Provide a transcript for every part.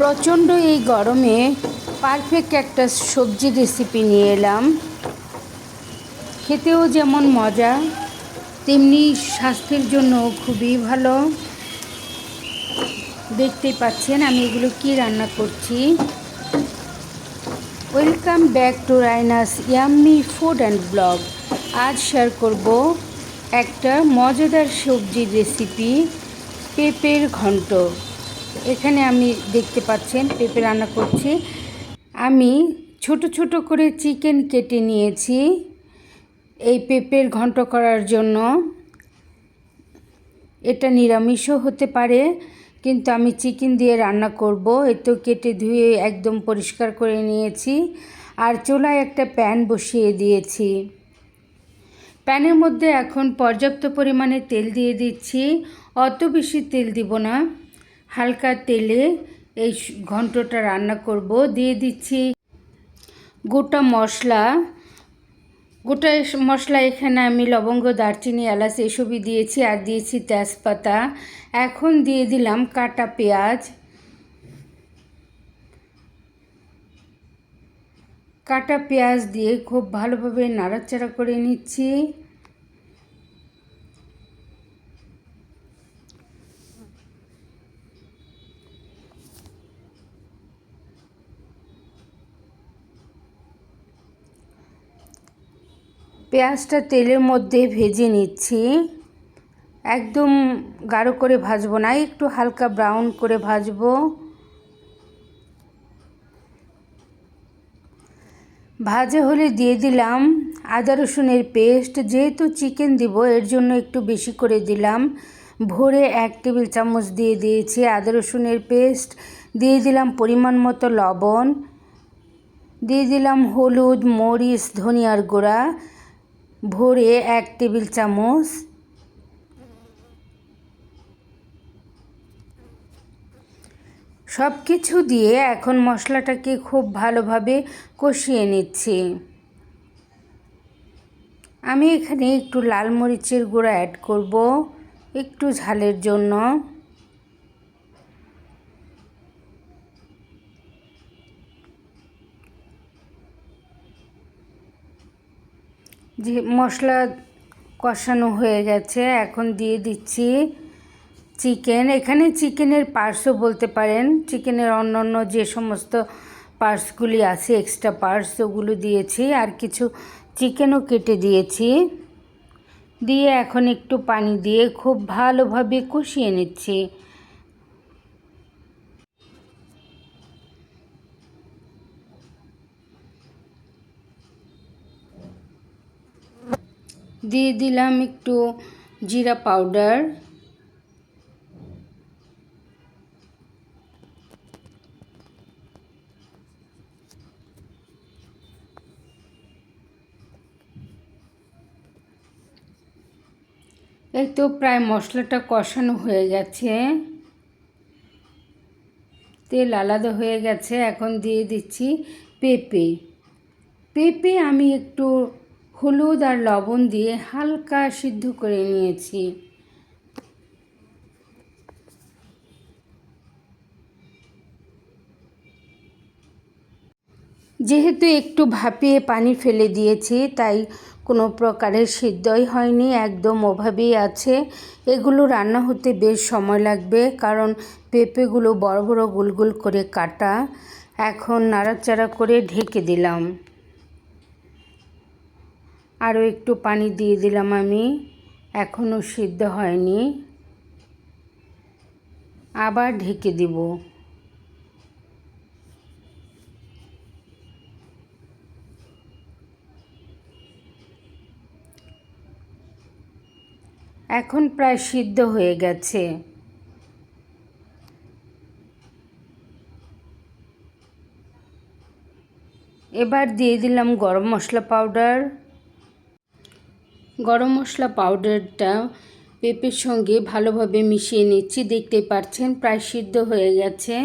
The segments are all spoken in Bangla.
প্রচণ্ড এই গরমে পারফেক্ট একটা সবজি রেসিপি নিয়ে এলাম। খেতেও যেমন মজা, তেমনি স্বাস্থ্যের জন্য খুবই ভালো। দেখতেই পাচ্ছেন আমি এগুলো কি রান্না করছি। Welcome back to রাইনাস yummy food and blog আজ শেয়ার করব একটা মজাদার সবজির রেসিপি পেঁপের ঘন্ট। এখানে আমি দেখতে পাচ্ছেন, পেঁপে রান্না করছি। আমি ছোট ছোট করে চিকেন কেটে নিয়েছি এই পেঁপের ঘন্ট করার জন্য। এটা নিরামিষও হতে পারে, কিন্তু আমি চিকেন দিয়ে রান্না করব। এতো কেটে ধুয়ে একদম পরিষ্কার করে নিয়েছি। আর চুলায় একটা প্যান বসিয়ে দিয়েছি। প্যানের মধ্যে এখন পর্যাপ্ত পরিমাণে তেল দিয়ে দিচ্ছি। অত বেশি তেল দিব না। হালকা তেলে এই ঘন্টটা রান্না করব। দিয়ে দিচ্ছি গোটা মশলা। গোটা মশলা এখানে আমি লবঙ্গ, দারচিনি, এলাচ এসবই দিয়েছি আর দিয়েছি তেজপাতা। এখন দিয়ে দিলাম কাটা পেঁয়াজ। কাটা পেঁয়াজ দিয়ে খুব ভালোভাবে নাড়াচাড়া করে নিচ্ছি। পেঁয়াজটা তেলের মধ্যে ভেজে নিচ্ছি। একদম গাঢ় করে ভাজবো না, একটু হালকা ব্রাউন করে ভাজবো। ভাজা হলে দিয়ে দিলাম আদা রসুনের পেস্ট। যেহেতু চিকেন দিব, এর জন্য একটু বেশি করে দিলাম। ভরে এক টেবিল চামচ দিয়ে দিয়েছি আদা রসুনের পেস্ট। দিয়ে দিলাম পরিমাণ মতো লবণ। দিয়ে দিলাম হলুদ, মরিচ, ধনিয়ার গুঁড়া। ভরে এক টেবিল চামচ সব কিছু দিয়ে এখন মশলাটাকে খুব ভালোভাবে কষিয়ে নিচ্ছি। আমি এখানে একটু লাল মরিচের গুঁড়া অ্যাড করব, একটু ঝালের জন্য। যে মশলা কষানো হয়ে গেছে, এখন দিয়ে দিচ্ছি চিকেন। এখানে চিকেনের পার্সও বলতে পারেন। চিকেনের অন্য অন্য যে সমস্ত পার্সগুলি আছে, এক্সট্রা পার্স, ওগুলো দিয়েছি। আর কিছু চিকেনও কেটে দিয়েছি। দিয়ে এখন একটু পানি দিয়ে খুব ভালোভাবে কষিয়ে নিচ্ছি। দিয়ে দিলাম একটু জিরা পাউডার। এই তো প্রায় মশলাটা কষানো হয়ে গেছে। তেল আলাদা হয়ে গেছে, এখন দিয়ে দিচ্ছি পেঁপে। পেঁপে আমি একটু হলুদ আর লবণ দিয়ে হালকা সিদ্ধ করে নিয়েছি। যেহেতু একটু ভাপিয়ে পানি ফেলে দিয়েছি, তাই কোনো প্রকারের সিদ্ধই হয়নি, একদম ওভাবেই আছে। এগুলো রান্না হতে বেশ সময় লাগবে, কারণ পেঁপেগুলো বড় বড় গুলগুল করে কাটা। এখন নাড়াচাড়া করে ঢেকে দিলাম। আরও একটু পানি দিয়ে দিলাম আমি। এখনও সিদ্ধ হয়নি। আবার ঢেকে দিব। এখন প্রায় সিদ্ধ হয়ে গেছে। এবার দিয়ে দিলাম গরম মশলা পাউডার। গরম মশলা পাউডারটা পেঁপের সঙ্গে ভালোভাবে মিশিয়ে নিচ্ছি। দেখতে পাচ্ছেন, প্রায় সিদ্ধ হয়ে গেছে।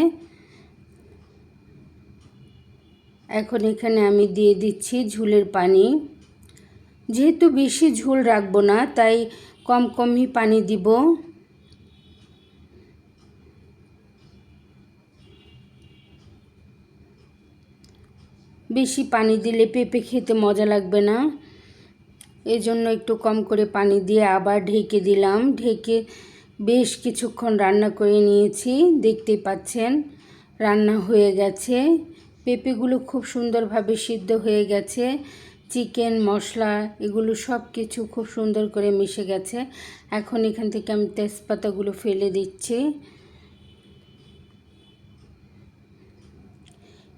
এখন এখানে আমি দিয়ে দিচ্ছি ঝুলের পানি। যেহেতু বেশি ঝুল রাখব না, তাই কম কমই পানি দিব। বেশি পানি দিলে পেঁপে খেতে মজা লাগবে না। এজন্য একটু কম করে পানি দিয়ে আবার ঢেকে দিলাম। ঢেকে বেশ কিছুক্ষণ রান্না করে নিয়েছি। দেখতেই পাচ্ছেন, রান্না হয়ে গেছে। পেঁপেগুলো খুব সুন্দরভাবে সিদ্ধ হয়ে গেছে। চিকেন, মশলা, এগুলো সব কিছু খুব সুন্দর করে মিশে গেছে। এখন এখান থেকে আমি তেজপাতাগুলো ফেলে দিচ্ছি।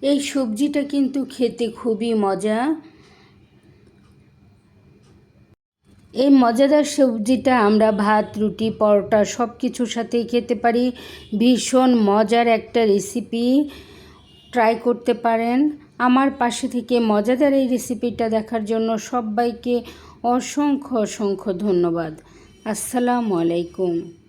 এই সবজিটা কিন্তু খেতে খুবই মজা। এই মজাদার সবজিটা আমরা ভাত, রুটি, পরোটা সব কিছুর সাথেই খেতে পারি। ভীষণ মজার একটা রেসিপি ট্রাই করতে পারেন। আমার পাশে থেকে মজাদার এই রেসিপিটা দেখার জন্য সবাইকে অসংখ্য অসংখ্য ধন্যবাদ। আসসালামু আলাইকুম।